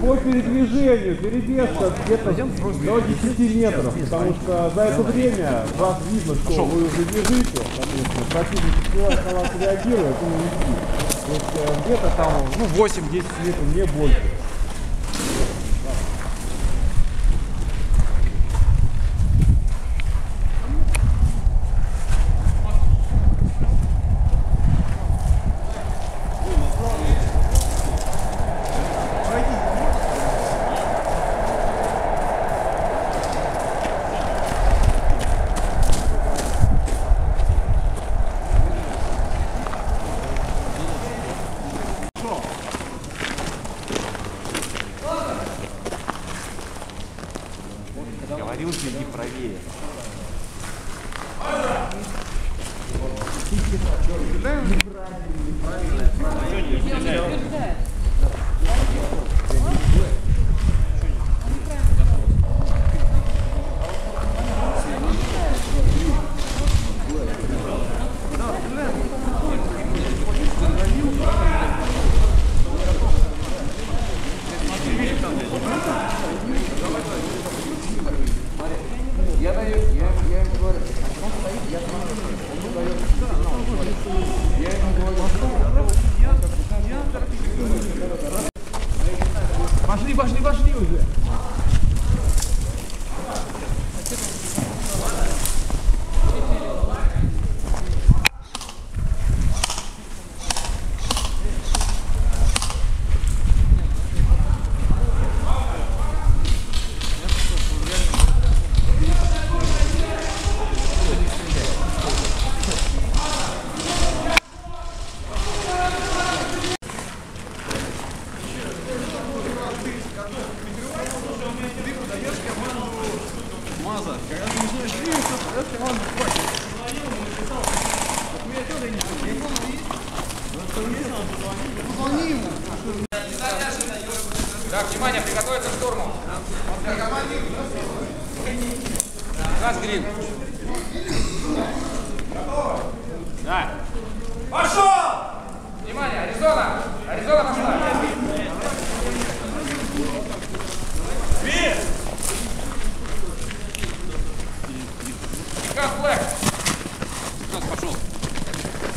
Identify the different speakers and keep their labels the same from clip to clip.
Speaker 1: По передвижению перебежка где-то до 10 метров, потому что за это время вас видно, что вы уже бежите, соответственно, противник успевает на вас реагировать и уйти. То есть э, где-то там ну, 8-10 метров, не больше.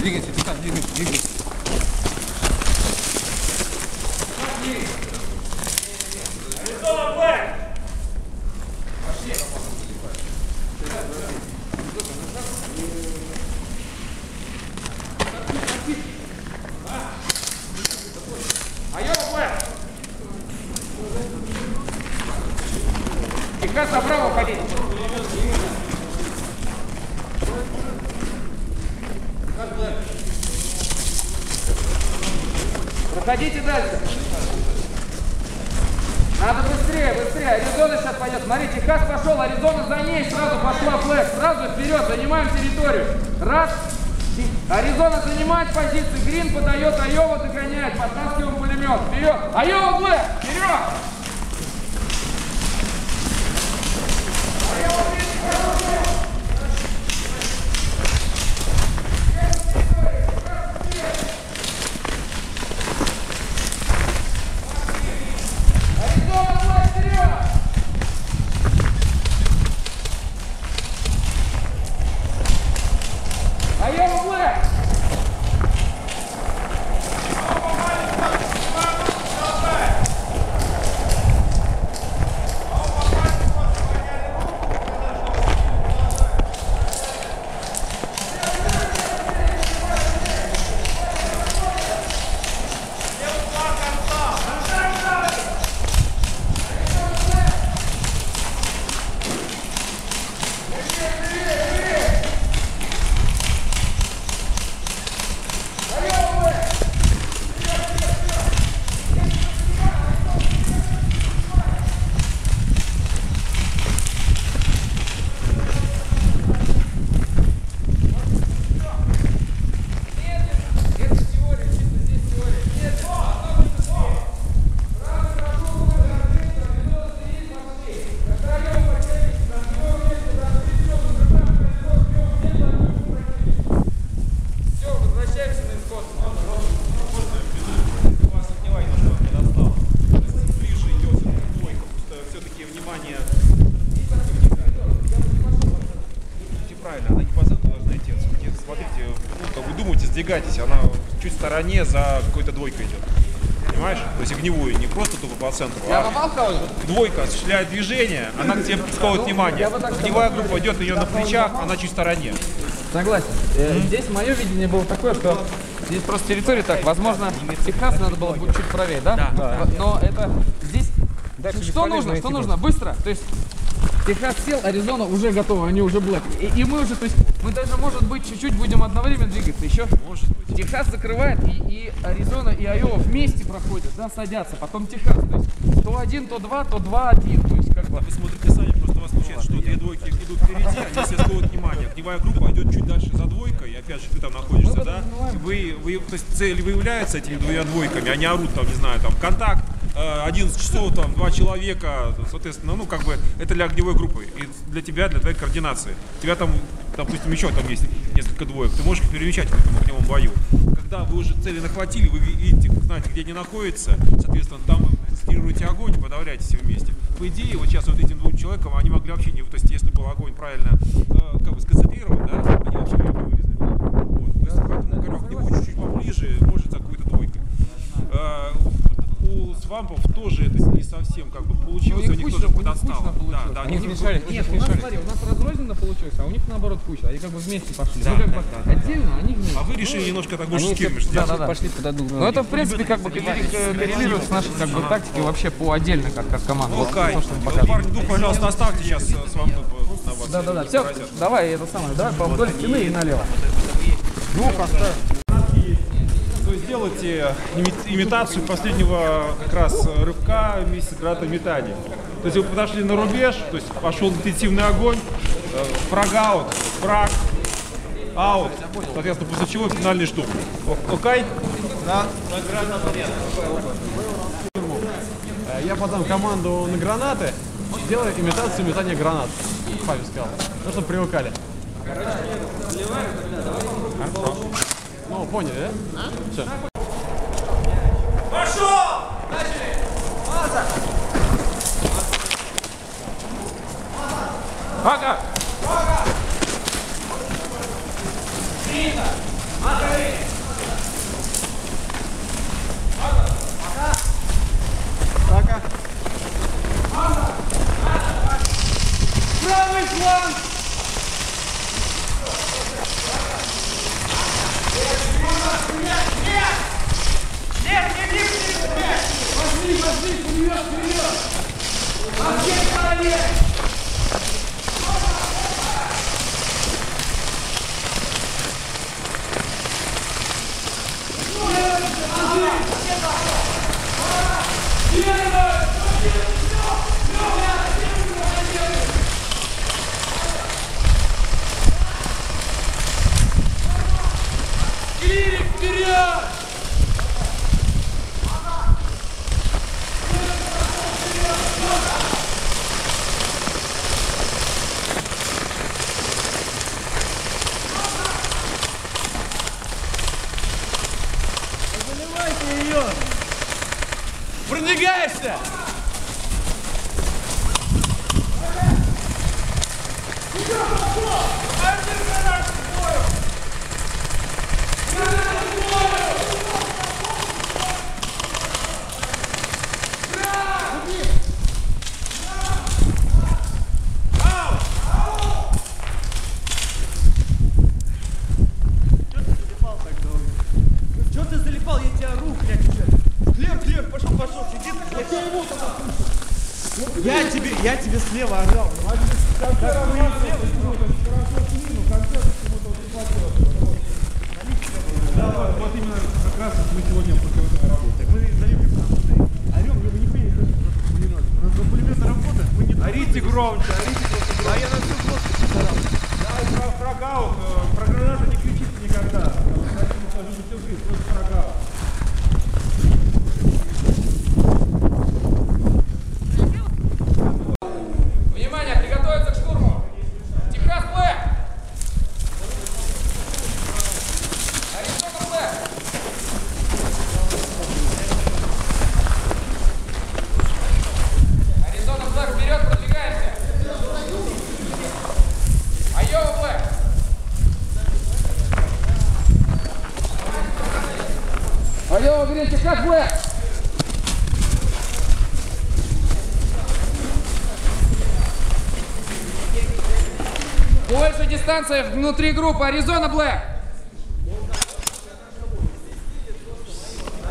Speaker 2: 이게 진짜 이게 이게 Проходите дальше. Надо быстрее, быстрее. Аризона сейчас пойдет. Смотри, Техас пошел, Аризона за ней сразу пошла флэш. Сразу вперед, занимаем территорию. Раз. Аризона занимает позицию. Грин подает, Айова догоняет. Подтаскиваем пулемет. Вперед. Айова Блэк, вперед. Аризона Блэк, вперед. Айова Блэк.
Speaker 1: Продвигайтесь, она чуть в стороне за какой-то двойкой идет. Понимаешь? То есть огневую, не просто тупо по центру,
Speaker 2: Я
Speaker 1: а
Speaker 2: попал в кого-то?
Speaker 1: двойка осуществляет движение, она к тебе сковывает внимание. Огневая группа идет у нее на плечах, она чуть в стороне.
Speaker 2: Согласен. Э, Здесь мое видение было такое, что здесь просто территория так, возможно, Техас надо было будет чуть правее, да? Да. Но это здесь что нужно? Что нужно? Быстро. То есть Техас сел, Аризона уже готова, они уже блэк. И, и мы уже, то есть мы даже, может быть, чуть-чуть будем одновременно двигаться. Еще
Speaker 1: Может быть.
Speaker 2: Техас закрывает, и, и Аризона и Айова вместе проходят, да, садятся. Потом Техас, то есть то один, то два, то два, один. То есть как бы
Speaker 1: Вы смотрите сами, просто вас получается, что две двойки идут впереди, они все сковывают внимание. Огневая группа идет чуть дальше за двойкой, и опять же ты там находишься, да? Вы, вы, то есть цель выявляется этими двумя двойками, они орут там, не знаю, там, контакт, э, 11 часов, там, два человека, соответственно, ну, как бы, это для огневой группы, и для тебя, для твоей координации. У тебя там, допустим, еще там есть несколько двоек, ты можешь их перемещать в этом огневом бою. Когда вы уже цели нахватили, вы видите, знаете, где они находятся, соответственно, там вы концентрируете огонь подавляете все вместе. По идее, вот сейчас вот этим двум человекам, они могли вообще не, то есть, если был огонь правильно, э, как бы сконцентрирован, да, они вообще не вылезли. Вот. То есть, поэтому, говорю, к нему чуть-чуть поближе, может, за какой-то двойкой. Э, у свампов тоже это не совсем как бы получилось, у них тоже подостало. Да, да,
Speaker 2: они мешали. Нет, у нас, смотри, у нас разрозненно получилось, а у них наоборот куча. Они как бы вместе пошли. ну, как бы отдельно, они вместе.
Speaker 1: А вы решили немножко так больше скирмиш
Speaker 2: да, да, да.
Speaker 3: Пошли туда друг
Speaker 2: Ну это в принципе как бы коррели- коррелирует с нашей как бы тактикой вообще по отдельно как, как команда.
Speaker 1: Кай, ну,
Speaker 2: показываем.
Speaker 1: парни, ну, пожалуйста, оставьте сейчас э, по- на вас.
Speaker 2: Да, да, да. Все, давай это самое, давай по вдоль стены и налево.
Speaker 1: То есть делайте ими- имитацию последнего как раз э, рывка вместе с гранатометанием. То есть вы подошли на рубеж, то есть пошел интенсивный огонь, э, фраг-аут, фраг, аут, соответственно, после чего финальный штурм. О- Окей?
Speaker 4: Э, Я подам команду на гранаты, сделаю имитацию метания гранат. Павел сказал. Ну, чтобы привыкали. Ну, поняли, да? Все.
Speaker 2: Ага. Больше дистанция внутри группы. Аризона Блэк.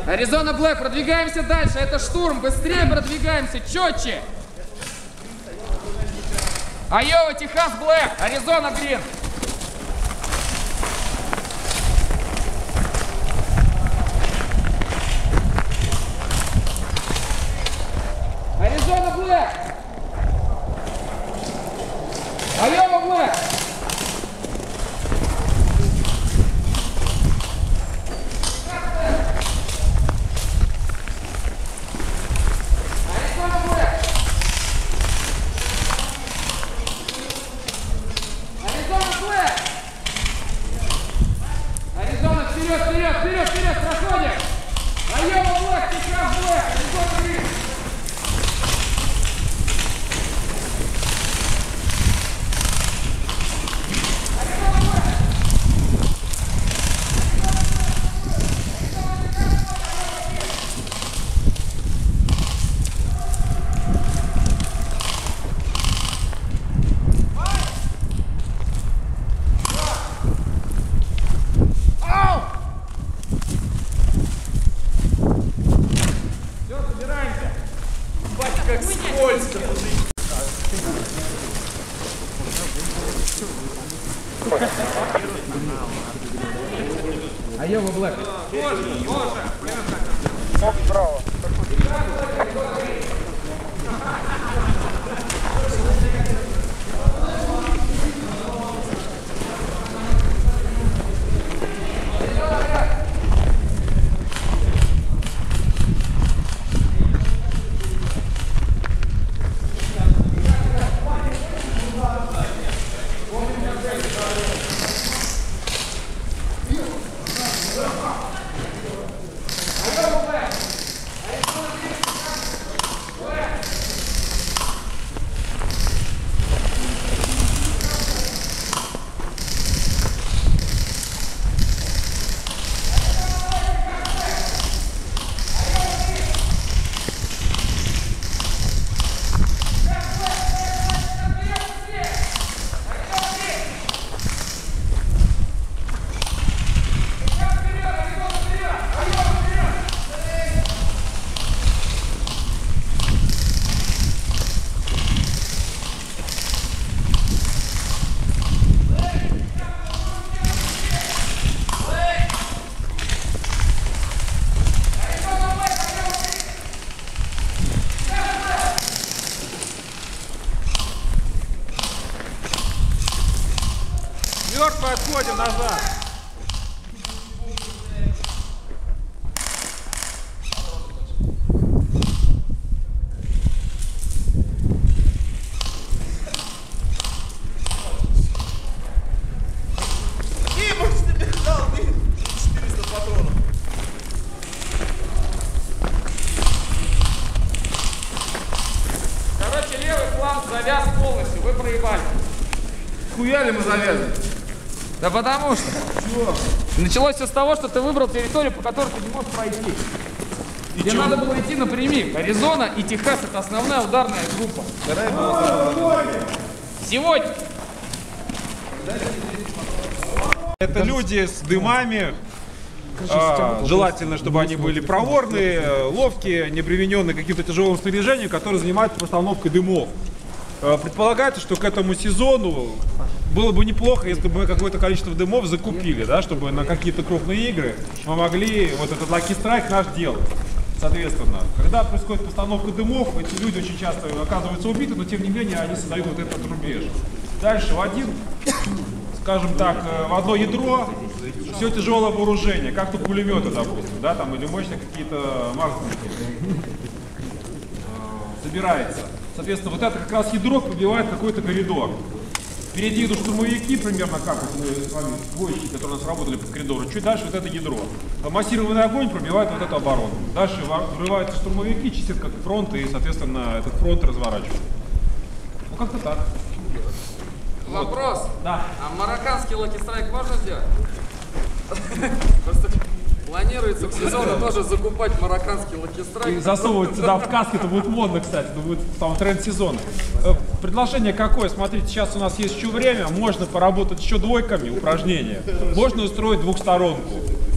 Speaker 2: Аризона Блэк, продвигаемся дальше. Это штурм. Быстрее продвигаемся, четче. Айова, Техас Блэк. Аризона Грин. Потому что. Началось все с того, что ты выбрал территорию, по которой ты не можешь пройти. Тебе надо было идти напрямик. Аризона и Техас это основная ударная группа. Сегодня.
Speaker 1: Это люди с дымами. А, желательно, чтобы они были проворные, ловкие, не привиненные каким-то тяжелым снаряжением, которые занимаются постановкой дымов. Э, Предполагается, что к этому сезону было бы неплохо, если бы мы какое-то количество дымов закупили, да, чтобы на какие-то крупные игры мы могли вот этот Lucky Strike наш делать. Соответственно, когда происходит постановка дымов, эти люди очень часто оказываются убиты, но тем не менее они создают вот этот рубеж. Дальше в один, скажем так, э, в одно ядро все тяжелое вооружение, как то пулеметы, допустим, да, там или мощные какие-то магнитные собирается. Соответственно, вот это как раз ядро пробивает какой-то коридор. Впереди идут штурмовики, примерно как вот мы с вами, двоечки, которые у нас работали по коридору. Чуть дальше вот это ядро. А Массированный огонь пробивает вот эту оборону. Дальше ва- врываются штурмовики, чистят как фронт, и, соответственно, этот фронт разворачивают. Ну, как-то так.
Speaker 2: Вопрос.
Speaker 1: Да.
Speaker 2: А марокканский лаки страйк можно сделать? Просто Планируется к сезону тоже закупать марокканский
Speaker 1: И
Speaker 2: лакистрайк.
Speaker 1: засовывать сюда в каски, это будет модно, кстати, это будет там тренд сезона. Э, Предложение какое? Смотрите, сейчас у нас есть еще время, можно поработать еще двойками упражнения. Можно устроить двухсторонку.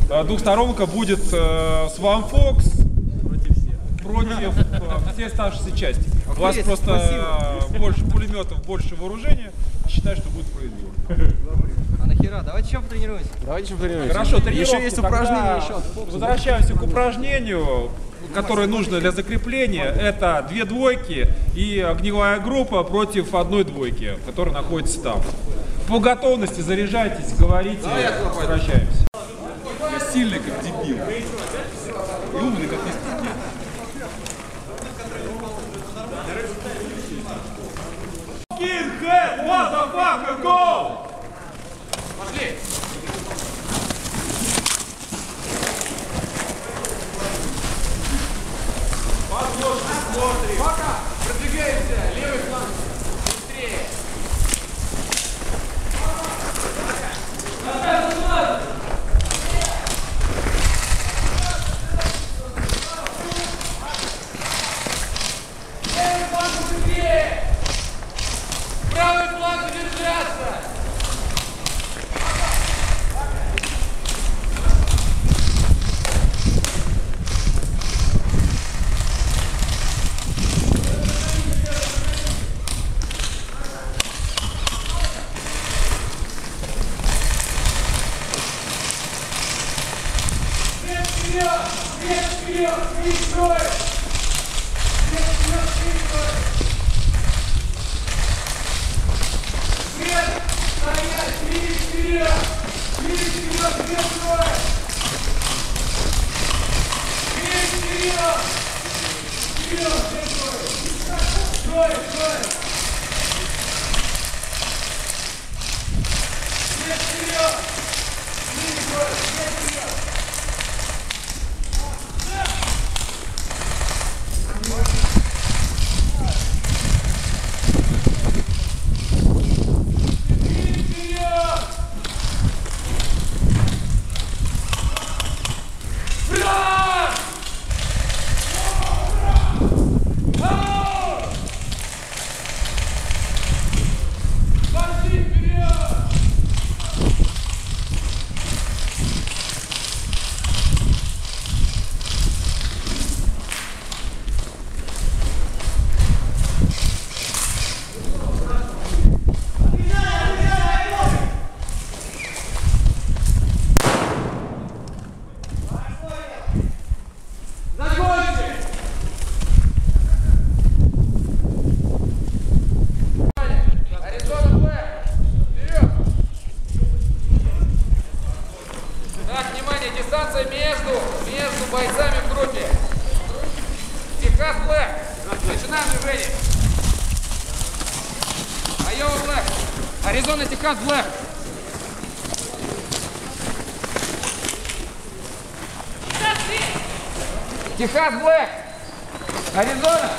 Speaker 1: Э, Двухсторонка будет э, с One Fox против э, всей оставшейся части. У вас просто больше пулеметов, больше вооружения. Считаю, что будет справедливо.
Speaker 5: А нахера? Давайте еще потренируемся.
Speaker 4: Давайте еще тренируемся.
Speaker 1: Хорошо, тренировку.
Speaker 5: Еще есть упражнение еще.
Speaker 1: Возвращаемся к упражнению, которое нужно для закрепления. Это две двойки и огневая группа против одной двойки, которая находится там. По готовности заряжайтесь, говорите, возвращаемся.
Speaker 3: Я сильный как дебил. И умный как нестики.
Speaker 1: Skinhead, motherfucker, go!
Speaker 2: Аризона Техас Блэк. Техас Блэк. Аризона